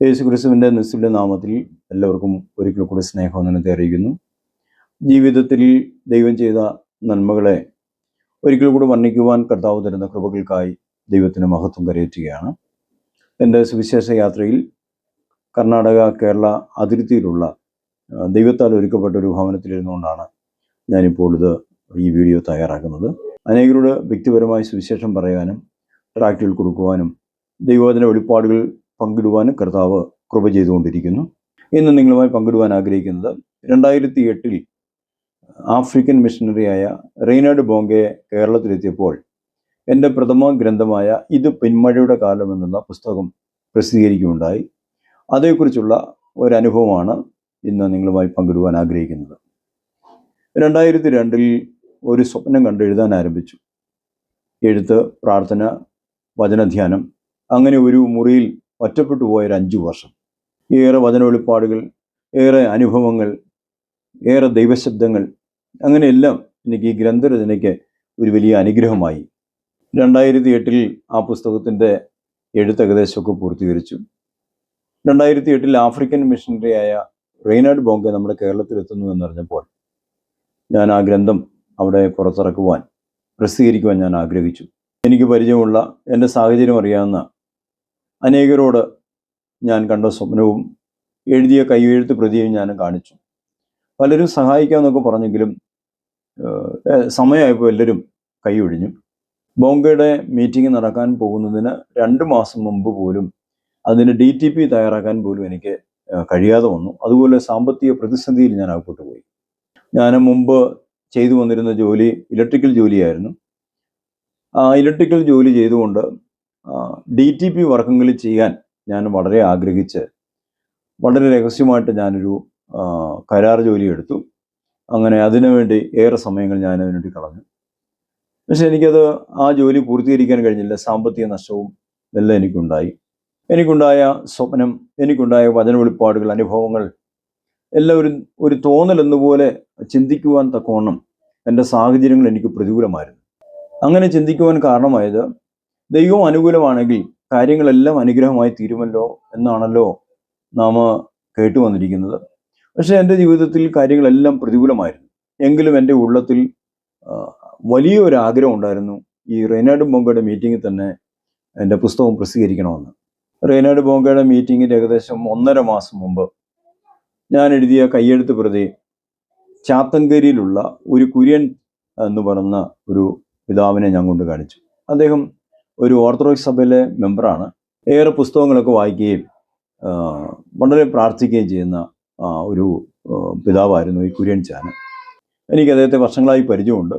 യേശു ക്രിസ്തുവിന്റെ നിസ്തുല്യ നാമത്തിൽ എല്ലാവർക്കും ഒരിക്കൽ കൂടി സ്നേഹവന്ദനത്തെ അറിയിക്കുന്നു ജീവിതത്തിൽ ദൈവം ചെയ്ത നന്മകളെ ഒരിക്കൽ കൂടി വർണിക്കുവാൻ കർത്താവ് തരുന്ന കൃപകൾക്കായി ദൈവത്തിന് മഹത്വം കരയേറ്റുകയാണ്. എന്റെ സുവിശേഷ യാത്രയിൽ കർണാടക കേരള അതിർത്തിയിലുള്ള ദൈവത്താൽ ഒരുക്കപ്പെട്ട ഒരു ഭവനത്തിലിരുന്നുകൊണ്ടാണ് ഞാനിപ്പോൾ ഇത് ഈ വീഡിയോ തയ്യാറാക്കുന്നത്. അനേകരോട് വ്യക്തിപരമായി സുവിശേഷം പറയാനും ട്രാക്റ്റുകൾ കൊടുക്കുവാനും ദൈവത്തിന്റെ വെളിപ്പാടുകൾ പങ്കിടുവാനും കർത്താവ് കൃപ ചെയ്തുകൊണ്ടിരിക്കുന്നു. ഇന്ന് നിങ്ങളുമായി പങ്കിടുവാൻ ആഗ്രഹിക്കുന്നത് രണ്ടായിരത്തി എട്ടിൽ ആഫ്രിക്കൻ മിഷണറിയായ റെയ്നാഡ് ബോംഗെ കേരളത്തിലെത്തിയപ്പോൾ എന്റെ പ്രഥമ ഗ്രന്ഥമായ ഇത് പിന്മഴയുടെ കാലം എന്നുള്ള പുസ്തകം പ്രസിദ്ധീകരിക്കുകയുണ്ടായി. അതേക്കുറിച്ചുള്ള ഒരനുഭവമാണ് ഇന്ന് നിങ്ങളുമായി പങ്കിടുവാൻ ആഗ്രഹിക്കുന്നത്. രണ്ടായിരത്തി രണ്ടിൽ ഒരു സ്വപ്നം കണ്ട് എഴുതാൻ ആരംഭിച്ചു. എഴുത്ത് പ്രാർത്ഥന വചനധ്യാനം അങ്ങനെ ഒരു മുറിയിൽ ഒറ്റപ്പെട്ടു പോയ ഒരു അഞ്ചു വർഷം. ഏറെ വചന വെളിപ്പാടുകൾ ഏറെ അനുഭവങ്ങൾ ഏറെ ദൈവശബ്ദങ്ങൾ അങ്ങനെയെല്ലാം എനിക്ക് ഈ ഗ്രന്ഥരചനയ്ക്ക് ഒരു വലിയ അനുഗ്രഹമായി. രണ്ടായിരത്തി എട്ടിൽ ആ പുസ്തകത്തിന്റെ എഴുത്ത് ഏകദേശമൊക്കെ പൂർത്തീകരിച്ചു. രണ്ടായിരത്തി എട്ടിൽ ആഫ്രിക്കൻ മിഷണറിയായ റെയ്നാഡ് ബോങ്കെ നമ്മുടെ കേരളത്തിലെത്തുന്നു എന്നറിഞ്ഞപ്പോൾ ഞാൻ ആ ഗ്രന്ഥം അവിടെ പുറത്തിറക്കുവാൻ പ്രസിദ്ധീകരിക്കുവാൻ ഞാൻ ആഗ്രഹിച്ചു. എനിക്ക് പരിചയമുള്ള എന്റെ സാഹചര്യം അറിയാവുന്ന അനേകരോട് ഞാൻ കണ്ട സ്വപ്നവും എഴുതിയ കൈയെഴുത്ത് പ്രതിയും ഞാൻ കാണിച്ചു. പലരും സഹായിക്കാമെന്നൊക്കെ പറഞ്ഞെങ്കിലും സമയമായപ്പോൾ എല്ലാവരും കൈ ഒഴിഞ്ഞു ബോംബെയുടെ മീറ്റിംഗ് നടക്കാൻ പോകുന്നതിന് രണ്ട് മാസം മുമ്പ് പോലും അതിന് ഡി ടി പി തയ്യാറാക്കാൻ പോലും എനിക്ക് കഴിയാതെ വന്നു. അതുപോലെ സാമ്പത്തിക പ്രതിസന്ധിയിൽ ഞാൻ അകപ്പെട്ടു പോയി. ഞാൻ മുമ്പ് ചെയ്തു വന്നിരുന്ന ജോലി ഇലക്ട്രിക്കൽ ജോലിയായിരുന്നു. ആ ഇലക്ട്രിക്കൽ ജോലി ചെയ്തുകൊണ്ട് ഡി ടി പി വർക്കുകൾ ചെയ്യാൻ ഞാൻ വളരെ ആഗ്രഹിച്ച് വളരെ രഹസ്യമായിട്ട് ഞാനൊരു കരാർ ജോലി എടുത്തു അങ്ങനെ അതിനുവേണ്ടി ഏറെ സമയങ്ങൾ ഞാൻ അതിനുവേണ്ടി കളഞ്ഞു. പക്ഷെ എനിക്കത് ആ ജോലി പൂർത്തീകരിക്കാൻ കഴിഞ്ഞില്ല. സാമ്പത്തിക നഷ്ടവും എല്ലാം എനിക്കുണ്ടായി. എനിക്കുണ്ടായ സ്വപ്നം എനിക്കുണ്ടായ വചന വെളിപ്പാടുകൾ അനുഭവങ്ങൾ എല്ലാം ഒരു ഒരു തോന്നൽ എന്നപോലെ ചിന്തിക്കുവാൻ തക്കവണ്ണം എന്റെ സാഹചര്യങ്ങൾ എനിക്ക് പ്രതികൂലമായിരുന്നു. അങ്ങനെ ചിന്തിക്കുവാൻ കാരണമായത് ദൈവം അനുകൂലമാണെങ്കിൽ കാര്യങ്ങളെല്ലാം അനുഗ്രഹമായി തീരുമല്ലോ എന്നാണല്ലോ നാം കേട്ടു വന്നിരിക്കുന്നത്. പക്ഷേ എന്റെ ജീവിതത്തിൽ കാര്യങ്ങളെല്ലാം പ്രതികൂലമായിരുന്നു. എങ്കിലും എന്റെ ഉള്ളത്തിൽ വലിയ വലിയൊരു ആഗ്രഹം ഉണ്ടായിരുന്നു ഈ റെയ്നാഡ് ബോങ്കയുടെ മീറ്റിങ്ങിൽ തന്നെ എന്റെ പുസ്തകം പ്രസിദ്ധീകരിക്കണമെന്ന്. റെയ്നാഡ് ബോങ്കയുടെ മീറ്റിങ്ങിന്റെ ഏകദേശം ഒന്നര മാസം മുമ്പ് ഞാൻ എഴുതിയ കയ്യെഴുത്ത് പ്രതി ചാത്തങ്കരിയിലുള്ള ഒരു കുര്യൻ എന്ന് പറയുന്ന ഒരു പിതാവിനെ ഞാൻ കൊണ്ട് കാണിച്ചു. അദ്ദേഹം ഒരു ഓർത്തഡോക്സ് സഭയിലെ മെമ്പറാണ്. ഏറെ പുസ്തകങ്ങളൊക്കെ വായിക്കുകയും വളരെ പ്രാർത്ഥിക്കുകയും ചെയ്യുന്ന ഒരു പിതാവായിരുന്നു ഈ കുര്യൻ ചാന് എനിക്ക് അദ്ദേഹത്തെ വർഷങ്ങളായി പരിചയമുണ്ട്.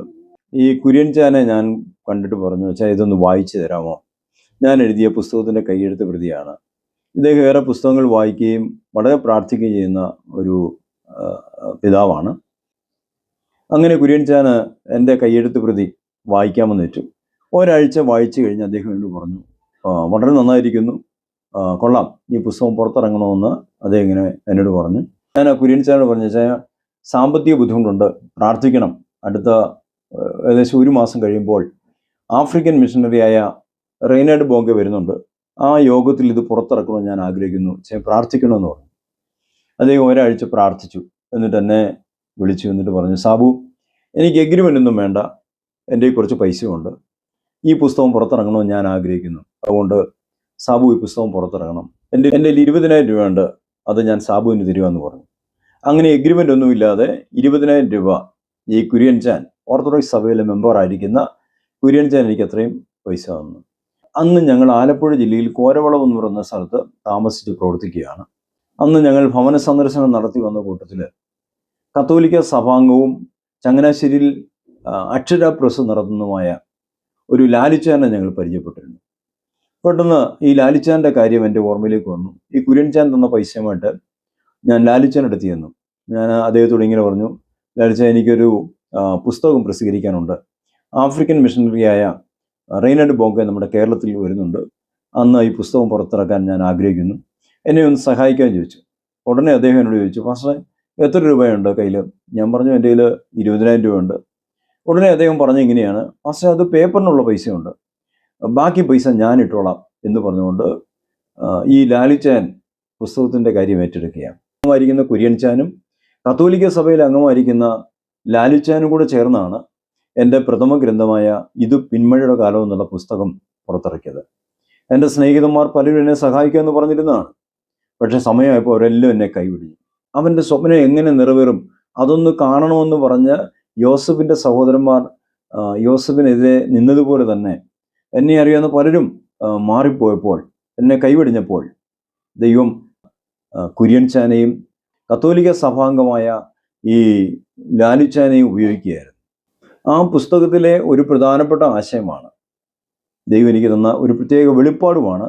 ഈ കുര്യൻ ചാനെ ഞാൻ കണ്ടിട്ട് പറഞ്ഞു വെച്ചാൽ ഇതൊന്ന് വായിച്ചു തരാമോ? ഞാൻ എഴുതിയ പുസ്തകത്തിന്റെ കൈയെഴുത്ത് പ്രതിയാണ്. ഇദ്ദേഹം ഏറെ പുസ്തകങ്ങൾ വായിക്കുകയും വളരെ പ്രാർത്ഥിക്കുകയും ചെയ്യുന്ന ഒരു പിതാവാണ്. അങ്ങനെ കുര്യൻ ചാന് എന്റെ കൈയെഴുത്ത് പ്രതി വായിക്കാമെന്ന് വെച്ചു ഒരാഴ്ച വായിച്ചു കഴിഞ്ഞ് അദ്ദേഹം എന്നോട് പറഞ്ഞു വളരെ നന്നായിരിക്കുന്നു. കൊള്ളാം. ഈ പുസ്തകം പുറത്തിറങ്ങണമെന്ന് അദ്ദേഹം ഇങ്ങനെ എന്നോട് പറഞ്ഞു. ഞാൻ ആ കുര്യൻ ചാനോട് പറഞ്ഞു വെച്ചാൽ സാമ്പത്തിക ബുദ്ധിമുട്ടുണ്ട്. പ്രാർത്ഥിക്കണം. അടുത്ത ഏകദേശം ഒരു മാസം കഴിയുമ്പോൾ ആഫ്രിക്കൻ മിഷണറിയായ റെയ്നാഡ് ബോങ്കെ വരുന്നുണ്ട്. ആ യോഗത്തിൽ ഇത് പുറത്തിറക്കണമെന്ന് ഞാൻ ആഗ്രഹിക്കുന്നു. പ്രാർത്ഥിക്കണമെന്ന് പറഞ്ഞു. അദ്ദേഹം ഒരാഴ്ച പ്രാർത്ഥിച്ചു. എന്നിട്ട് എന്നെ വിളിച്ചു. എന്നിട്ട് പറഞ്ഞു സാബു എനിക്ക് എഗ്രിമെന്റ് ഒന്നും വേണ്ട. എന്റെ കുറച്ച് പൈസയുണ്ട്. ഈ പുസ്തകം പുറത്തിറങ്ങണമെന്ന് ഞാൻ ആഗ്രഹിക്കുന്നു. അതുകൊണ്ട് സാബു ഈ പുസ്തകം പുറത്തിറങ്ങണം. എന്റെ എന്റെ ഇരുപതിനായിരം രൂപയുണ്ട്. അത് ഞാൻ സാബുവിന് തരുവാന്ന് പറഞ്ഞു. അങ്ങനെ എഗ്രിമെന്റ് ഒന്നുമില്ലാതെ ഇരുപതിനായിരം രൂപ ഈ കുര്യൻ ചാൻ ഓർത്തഡോക്സ് സഭയിലെ മെമ്പറായിരിക്കുന്ന കുര്യൻ ചാൻ എനിക്ക് അത്രയും പൈസ തന്നു. അന്ന് ഞങ്ങൾ ആലപ്പുഴ ജില്ലയിൽ കോരവളം എന്ന് പറയുന്ന സ്ഥലത്ത് താമസിച്ച് പ്രവർത്തിക്കുകയാണ്. അന്ന് ഞങ്ങൾ ഭവന സന്ദർശനം നടത്തി വന്ന കൂട്ടത്തിൽ കത്തോലിക്ക സഭാംഗവും ചങ്ങനാശ്ശേരിയിൽ അക്ഷര പ്രസ് നടത്തുന്നതുമായ ഒരു ലാലിച്ചാനെ ഞങ്ങൾ പരിചയപ്പെട്ടിരുന്നു. പെട്ടെന്ന് ഈ ലാലിച്ചാന്റെ കാര്യം എന്റെ ഓർമ്മയിലേക്ക് വന്നു. ഈ കുര്യൻചാൻ തന്ന പൈസയുമായിട്ട് ഞാൻ ലാലിച്ചാൻ എടുത്തു ചെന്നു. ഞാൻ അദ്ദേഹത്തോട് ഇങ്ങനെ പറഞ്ഞു ലാലിച്ചാൻ എനിക്കൊരു പുസ്തകം പ്രസിദ്ധീകരിക്കാനുണ്ട്. ആഫ്രിക്കൻ മിഷണറിയായ റെയ്നഡ് ബോങ്ക നമ്മുടെ കേരളത്തിൽ വരുന്നുണ്ട്. അന്ന് ഈ പുസ്തകം പുറത്തിറക്കാൻ ഞാൻ ആഗ്രഹിക്കുന്നു. എന്നെ ഒന്ന് സഹായിക്കാൻ ചോദിച്ചു. ഉടനെ അദ്ദേഹം എന്നോട് ചോദിച്ചു ഫാസ്റ്ററെ എത്ര രൂപയുണ്ട് കയ്യിൽ ഞാൻ പറഞ്ഞു എന്റെ കയ്യിൽ ഇരുപതിനായിരം രൂപയുണ്ട്. ഉടനെ അദ്ദേഹം പറഞ്ഞു ഇങ്ങനെയാണ് പക്ഷേ അത് പേപ്പറിനുള്ള പൈസയുണ്ട്. ബാക്കി പൈസ ഞാൻ ഇട്ടോളാം എന്ന് പറഞ്ഞുകൊണ്ട് ഈ ലാലിച്ചാൻ പുസ്തകത്തിന്റെ കാര്യം ഏറ്റെടുക്കുകയാണ്. അംഗമായിരിക്കുന്ന കുര്യൻചാനും കത്തോലിക്ക സഭയിൽ അംഗമായിരിക്കുന്ന ലാലിച്ചാനും കൂടെ ചേർന്നാണ് എന്റെ പ്രഥമ ഗ്രന്ഥമായ ഇത് പിന്മഴയുടെ കാലം എന്നുള്ള പുസ്തകം പുറത്തിറക്കിയത്. എന്റെ സ്നേഹിതന്മാർ പലരും എന്നെ സഹായിക്കുമെന്ന് പറഞ്ഞിരുന്നതാണ്. പക്ഷെ സമയമായപ്പോൾ അവരെല്ലാം എന്നെ കൈവിടിഞ്ഞു. അവന്റെ സ്വപ്നം എങ്ങനെ നിറവേറും അതൊന്ന് കാണണമെന്ന് പറഞ്ഞ് യോസഫിന്റെ സഹോദരന്മാർ യോസഫിനെതിരെ നിന്നതുപോലെ തന്നെ എന്നെ അറിയാവുന്ന പലരും മാറിപ്പോയപ്പോൾ എന്നെ കൈവെടിഞ്ഞപ്പോൾ ദൈവം കുര്യൻ ചാനയും കത്തോലിക്ക സഭാംഗമായ ഈ ലാലുച്ചാനെയും ഉപയോഗിക്കുകയായിരുന്നു. ആ പുസ്തകത്തിലെ ഒരു പ്രധാനപ്പെട്ട ആശയമാണ് ദൈവം എനിക്ക് തന്ന ഒരു പ്രത്യേക വെളിപ്പാടുമാണ്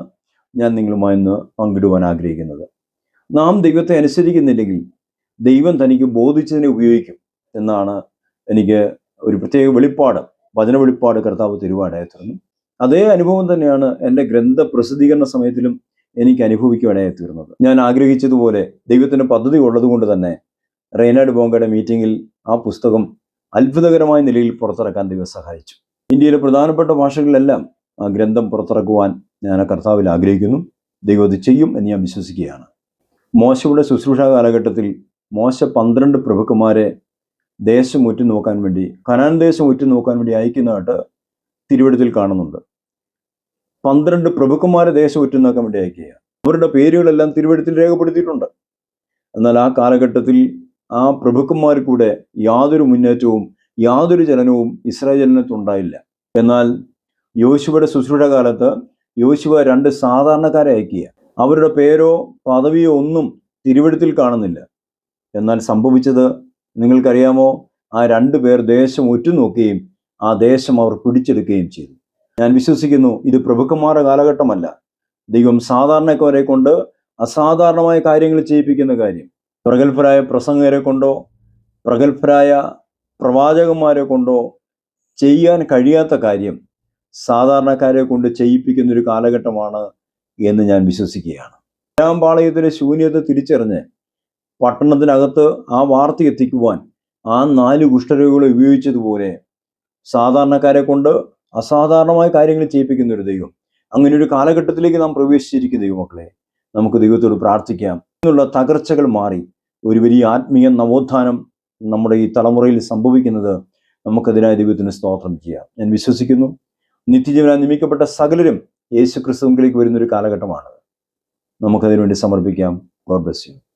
ഞാൻ നിങ്ങളുമായി ഇന്ന് പങ്കിടുവാൻ ആഗ്രഹിക്കുന്നത്. നാം ദൈവത്തെ അനുസരിക്കുന്നില്ലെങ്കിൽ ദൈവം തനിക്ക് ബോധിച്ചതിനെ ഉപയോഗിക്കും എന്നാണ് എനിക്ക് ഒരു പ്രത്യേക വെളിപ്പാട് വചന വെളിപ്പാട് കർത്താവ് തരുവാനായി തീർന്നു അതേ അനുഭവം തന്നെയാണ് എന്റെ ഗ്രന്ഥ പ്രസിദ്ധീകരണ സമയത്തിലും എനിക്ക് അനുഭവിക്കുവാനായി തീർന്നത് ഞാൻ ആഗ്രഹിച്ചതുപോലെ ദൈവത്തിന്റെ പദ്ധതി ഉള്ളതുകൊണ്ട് തന്നെ റെയ്നാഡ് ബോങ്കയുടെ മീറ്റിങ്ങിൽ ആ പുസ്തകം അത്ഭുതകരമായ നിലയിൽ പുറത്തിറക്കാൻ ദൈവം സഹായിച്ചു. ഇന്ത്യയിലെ പ്രധാനപ്പെട്ട ഭാഷകളിലെല്ലാം ആ ഗ്രന്ഥം പുറത്തിറക്കുവാൻ ഞാൻ കർത്താവിൽ ആഗ്രഹിക്കുന്നു. ദൈവം അത് ചെയ്യും എന്ന് ഞാൻ വിശ്വസിക്കുകയാണ്. മോശയുടെ ശുശ്രൂഷ കാലഘട്ടത്തിൽ മോശ പന്ത്രണ്ട് പ്രഭുക്കന്മാരെ ദേശം ഉറ്റു നോക്കാൻ വേണ്ടി കനാൻ ദേശം ഉറ്റു നോക്കാൻ വേണ്ടി അയക്കുന്നതായിട്ട് തിരുവഴുത്തിൽ കാണുന്നുണ്ട്. പന്ത്രണ്ട് പ്രഭുക്കന്മാരെ ദേശം ഉറ്റു നോക്കാൻ വേണ്ടി അയക്കുക അവരുടെ പേരുകളെല്ലാം തിരുവഴുത്തിൽ രേഖപ്പെടുത്തിയിട്ടുണ്ട്. എന്നാൽ ആ കാലഘട്ടത്തിൽ ആ പ്രഭുക്കന്മാർ കൂടെ യാതൊരു മുന്നേറ്റവും യാതൊരു ചലനവും ഇസ്രായേൽ ഉണ്ടായില്ല. എന്നാൽ യോശുവയുടെ ശുശ്രൂഷ കാലത്ത് യോശുവ രണ്ട് സാധാരണക്കാരെ അയക്കുക അവരുടെ പേരോ പദവിയോ ഒന്നും തിരുവഴുത്തിൽ കാണുന്നില്ല. എന്നാൽ സംഭവിച്ചത് നിങ്ങൾക്കറിയാമോ? ആ രണ്ടു പേർ ദേശം ഉറ്റുനോക്കുകയും ആ ദേശം അവർ പിടിച്ചെടുക്കുകയും ചെയ്തു. ഞാൻ വിശ്വസിക്കുന്നു ഇത് പ്രഭുക്കന്മാരുടെ കാലഘട്ടമല്ല. ദൈവം സാധാരണക്കാരെ കൊണ്ട് അസാധാരണമായ കാര്യങ്ങൾ ചെയ്യിപ്പിക്കുന്ന കാര്യം. പ്രഗത്ഭരായ പ്രസംഗരെ കൊണ്ടോ പ്രഗത്ഭരായ പ്രവാചകന്മാരെ കൊണ്ടോ ചെയ്യാൻ കഴിയാത്ത കാര്യം സാധാരണക്കാരെ കൊണ്ട് ചെയ്യിപ്പിക്കുന്ന ഒരു കാലഘട്ടമാണ് എന്ന് ഞാൻ വിശ്വസിക്കുകയാണ്. രാം പാളയത്തിലെ ശൂന്യത തിരിച്ചറിഞ്ഞ് പട്ടണത്തിനകത്ത് ആ വാർത്ത എത്തിക്കുവാൻ ആ നാല് കുഷ്ഠരോഗികളെ ഉപയോഗിച്ചതുപോലെ സാധാരണക്കാരെ കൊണ്ട് അസാധാരണമായ കാര്യങ്ങൾ ചെയ്യിപ്പിക്കുന്ന ഒരു ദൈവം. അങ്ങനെ ഒരു കാലഘട്ടത്തിലേക്ക് നാം പ്രവേശിച്ചിരിക്കും ദൈവമക്കളെ. നമുക്ക് ദൈവത്തോട് പ്രാർത്ഥിക്കാം. എന്നുള്ള തകർച്ചകൾ മാറി ഒരു വലിയ ആത്മീയ നവോത്ഥാനം നമ്മുടെ ഈ തലമുറയിൽ സംഭവിക്കുന്നത് നമുക്കതിനായ ദൈവത്തിന് സ്തോത്രം ചെയ്യാം. ഞാൻ വിശ്വസിക്കുന്നു നിത്യജീവനാൽ നിയമിക്കപ്പെട്ട സകലരും യേശു ക്രിസ്തുവിലേക്ക് വരുന്ന ഒരു കാലഘട്ടമാണ്. നമുക്കതിനുവേണ്ടി സമർപ്പിക്കാം. God bless you.